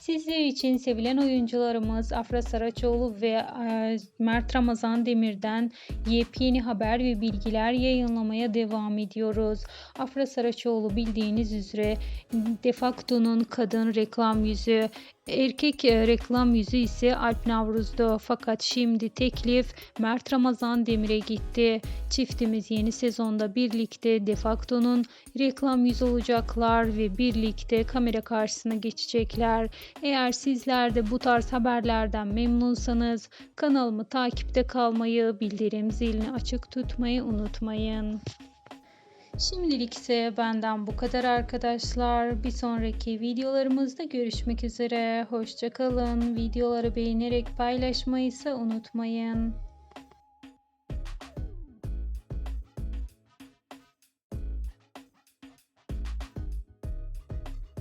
Sizler için sevilen oyuncularımız Afra Saraçoğlu ve e, Mert Ramazan Demir'den yepyeni haber ve bilgiler yayınlamaya devam ediyoruz. Afra Saraçoğlu bildiğiniz üzere Defakto'nun kadın reklam yüzü Erkek e, reklam yüzü ise Alp Navruz'da fakat şimdi teklif Mert Ramazan Demir'e gitti. Çiftimiz yeni sezonda birlikte Defakto'nun reklam yüzü olacaklar ve birlikte kamera karşısına geçecekler. Eğer sizler de bu tarz haberlerden memnunsanız kanalımı takipte kalmayı, bildirim zilini açık tutmayı unutmayın. Şimdilik ise benden bu kadar arkadaşlar. Bir sonraki videolarımızda görüşmek üzere. Hoşçakalın. Videoları beğenerek paylaşmayı ise unutmayın.